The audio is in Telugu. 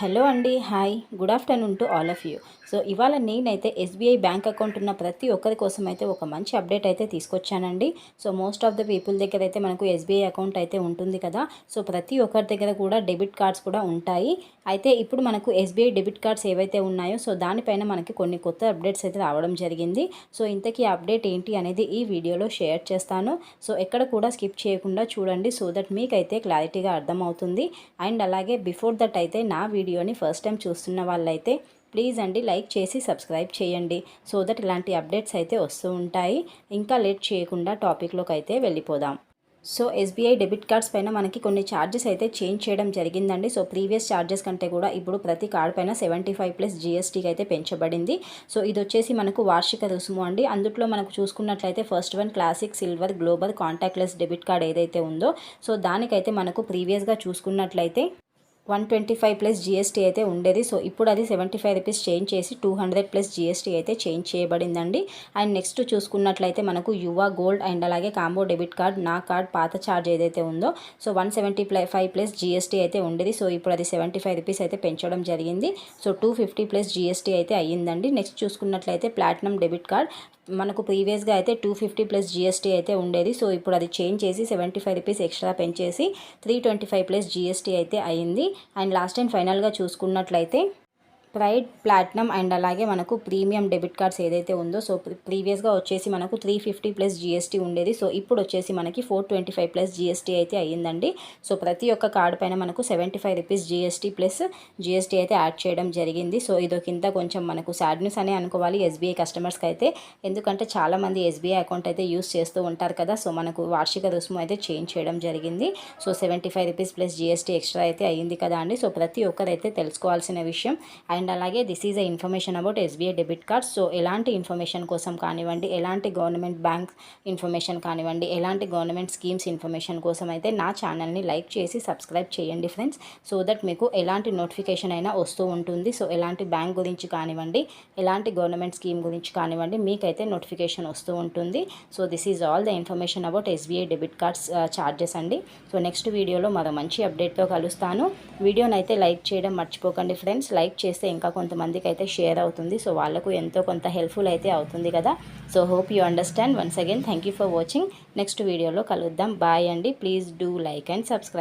హలో అండి hi. Good afternoon to all of you. So ఇవాళ నేనైతే ఎస్బీఐ బ్యాంక్ అకౌంట్ ఉన్న ప్రతి ఒక్కరి కోసం అయితే ఒక మంచి అప్డేట్ అయితే తీసుకొచ్చానండి. So most of the people దగ్గర అయితే మనకు ఎస్బీఐ అకౌంట్ అయితే ఉంటుంది కదా. సో ప్రతి ఒక్కరి దగ్గర కూడా డెబిట్ కార్డ్స్ కూడా ఉంటాయి. అయితే ఇప్పుడు మనకు ఎస్బీఐ డెబిట్ కార్డ్స్ ఏవైతే ఉన్నాయో సో దానిపైన మనకి కొన్ని కొత్త అప్డేట్స్ అయితే రావడం జరిగింది. సో ఇంతకీ అప్డేట్ ఏంటి అనేది ఈ వీడియోలో షేర్ చేస్తాను. సో ఎక్కడ కూడా స్కిప్ చేయకుండా చూడండి సో దట్ మీకైతే క్లారిటీగా అర్థమవుతుంది. అండ్ అలాగే బిఫోర్ దట్ అయితే నా వీడియోని ఫస్ట్ టైం చూస్తున్న వాళ్ళైతే ప్లీజ్ అండి లైక్ చేసి సబ్స్క్రైబ్ చేయండి సో దట్ ఇలాంటి అప్డేట్స్ అయితే వస్తూ ఉంటాయి. ఇంకా లేట్ చేయకుండా టాపిక్లోకి అయితే వెళ్ళిపోదాం. సో ఎస్బీఐ డెబిట్ కార్డ్స్ పైన మనకి కొన్ని ఛార్జెస్ అయితే చేంజ్ చేయడం జరిగిందండి. సో ప్రీవియస్ ఛార్జెస్ కంటే కూడా ఇప్పుడు ప్రతి కార్డ్ పైన సెవెంటీ ఫైవ్ ప్లస్ జీఎస్టీకి అయితే పెంచబడింది. సో ఇది వచ్చేసి మనకు వార్షిక రుసుము అండి. అందులో మనకు చూసుకున్నట్లయితే first one classic silver global contactless debit card ఏదైతే ఉందో సో దానికైతే మనకు ప్రీవియస్గా చూసుకున్నట్లయితే one twenty five plus GST అయితే ఉండేది. సో ఇప్పుడు అది సెవెంటీ ఫైవ్ రూపీస్ చేంజ్ చేసి టూ హండ్రెడ్ ప్లస్ జిఎస్టీ అయితే చేంజ్ చేయబడిందండి. అండ్ నెక్స్ట్ చూసుకున్నట్లయితే మనకు యువ గోల్డ్ అండ్ అలాగే కాంబో డెబిట్ కార్డ్ నా కార్డ్ పాత ఛార్జ్ ఏదైతే ఉందో so one seventy five plus GST అయితే ఉండేది. సో ఇప్పుడు అది సెవెంటీ ఫైవ్ రూపీస్ అయితే పెంచడం జరిగింది. So two fifty plus GST అయితే అయ్యిందండి. నెక్స్ట్ చూసుకున్నట్లయితే ప్లాటినం డెబిట్ కార్డ్ మనకు ప్రీవియస్గా అయితే టూ ఫిఫ్టీ ప్లస్ జిఎస్టీ అయితే ఉండేది. సో ఇప్పుడు అది చేంజ్ చేసి సెవెంటీ ఫైవ్ రూపీస్ ఎక్స్ట్రా పెంచేసి three twenty five plus GST అయితే అయింది అండ్ లాస్ట్ టైం ఫైనల్గా చూసుకున్నట్లయితే ప్రైడ్ ప్లాటినం అండ్ అలాగే మనకు ప్రీమియం డెబిట్ కార్డ్స్ ఏదైతే ఉందో సో ప్రీవియస్గా వచ్చేసి మనకు త్రీ ఫిఫ్టీ ప్లస్ జీఎస్టీ ఉండేది. సో ఇప్పుడు వచ్చేసి మనకి four twenty five plus GST అయితే అయ్యిందండి. సో ప్రతి ఒక్క కార్డు పైన మనకు seventy five rupees GST plus GST అయితే యాడ్ చేయడం జరిగింది. సో ఇదొకింత కొంచెం మనకు సాడ్ న్యూస్ అనే అనుకోవాలి ఎస్బీఐ కస్టమర్స్కి అయితే. ఎందుకంటే చాలామంది ఎస్బీఐ అకౌంట్ అయితే యూస్ చేస్తూ ఉంటారు కదా. సో మనకు వార్షిక రుసుము అయితే చేంజ్ చేయడం జరిగింది. So seventy five rupees plus GST extra అయితే అయ్యింది కదా అండి. సో ప్రతి ఒక్కరైతే తెలుసుకోవాల్సిన విషయం. అండ్ అండ్ అలాగే this is a information about SBI debit card so ఎలాంటి ఇన్ఫర్మేషన్ కోసం కానివ్వండి ఎలాంటి గవర్నమెంట్ బ్యాంక్ ఇన్ఫర్మేషన్ కానివ్వండి ఎలాంటి గవర్నమెంట్ స్కీమ్స్ ఇన్ఫర్మేషన్ కోసం అయితే నా ఛానల్ని లైక్ చేసి సబ్స్క్రైబ్ చేయండి ఫ్రెండ్స్ సో దట్ మీకు ఎలాంటి నోటిఫికేషన్ అయినా వస్తూ ఉంటుంది. సో ఎలాంటి బ్యాంక్ గురించి కానివ్వండి ఎలాంటి గవర్నమెంట్ స్కీమ్ గురించి కానివ్వండి మీకైతే నోటిఫికేషన్ వస్తూ ఉంటుంది. So this is all the information about SBI debit cards charges అండి. సో నెక్స్ట్ వీడియోలో మరో మంచి అప్డేట్తో కలుస్తాను. వీడియోనైతే అయితే లైక్ చేయడం మర్చిపోకండి ఫ్రెండ్స్ లైక్ చేస్తే ఇంకా కొంతమందికి అయితే షేర్ అవుతుంది. సో వాళ్ళకు ఎంతో కొంత హెల్ప్ఫుల్ అయితే అవుతుంది కదా. So hope you understand once again thank for watching next వీడియోలో కలుద్దాం. బాయ్ అండి. Please do like and subscribe